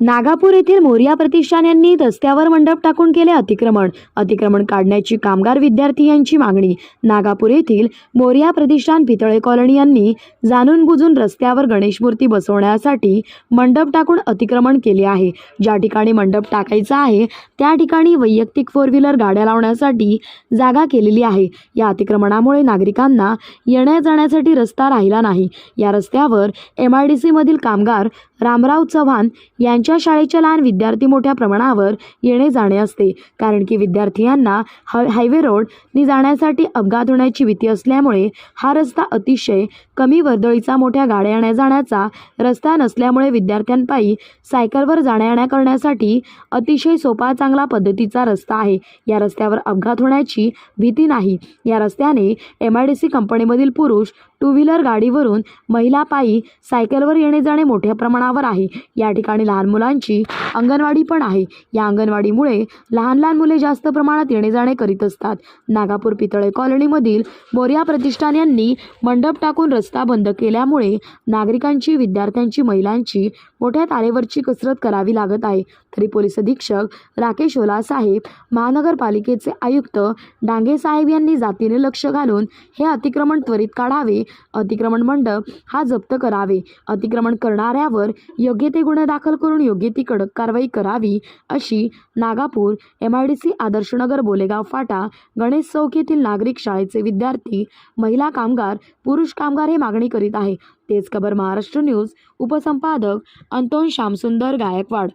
नागापूर येथील मोरिया प्रतिष्ठान यांनी रस्त्यावर मंडप टाकून केले अतिक्रमण. अतिक्रमण काढण्याची कामगार विद्यार्थी यांची मागणी. नागापूर येथील मोर्या प्रतिष्ठान पितळे कॉलनी यांनी जाणून बुजून रस्त्यावर गणेश मूर्ती बसवण्यासाठी मंडप टाकून अतिक्रमण केले आहे. ज्या ठिकाणी मंडप टाकायचा आहे त्या ठिकाणी वैयक्तिक फोर व्हीलर गाड्या लावण्यासाठी जागा केलेली आहे. या अतिक्रमणामुळे नागरिकांना येण्या जाण्यासाठी रस्ता राहिला नाही. या रस्त्यावर एम आय डी सीमधील कामगार रामराव चव्हाण यांच्या शाळेच्या लहान विद्यार्थी मोठ्या प्रमाणावर येणे जाणे असते. कारण की विद्यार्थ्यांना ह हायवे रोडनी जाण्यासाठी अपघात होण्याची भीती असल्यामुळे हा रस्ता अतिशय कमी वर्दळीचा मोठ्या गाड्या येण्या जाण्याचा रस्ता नसल्यामुळे विद्यार्थ्यांपायी सायकलवर जाण्या येण्या करण्यासाठी अतिशय सोपा चांगला पद्धतीचा रस्ता आहे. या रस्त्यावर अपघात होण्याची भीती नाही. या रस्त्याने एम आय डी सी कंपनीमधील पुरुष टू व्हीलर गाडीवरून महिला पायी सायकलवर येणे जाणे मोठ्या प्रमाणावर आहे. या ठिकाणी लहान मुलांची अंगणवाडी पण आहे. या अंगणवाडीमुळे लहान लहान मुले जास्त प्रमाणात येणे जाणे करीत असतात. नागापूर पितळे कॉलनीमधील बोरिया प्रतिष्ठान यांनी मंडप टाकून रस्ता बंद केल्यामुळे नागरिकांची विद्यार्थ्यांची महिलांची मोठ्या तारेवरची कसरत करावी लागत आहे. तरी पोलीस अधीक्षक राकेश ओला साहेब महानगरपालिकेचे आयुक्त डांगे साहेब यांनी जातीने लक्ष घालून हे अतिक्रमण त्वरित काढावे. अतिक्रमण मंडप हा जप्त करावे. अतिक्रमण करणाऱ्यावर योग्य ते गुन्हे दाखल करून योग्य ती कडक कारवाई करावी अशी Nagapur M I D C Adarshnagar Bolegaon फाटा गणेश चौक येथील नागरिक शाळेचे विद्यार्थी महिला कामगार पुरुष कामगार हे मागणी करीत आहे. तेच खबर महाराष्ट्र न्यूज उपसंपादक अंतोन श्यामसुंदर गायकवाड.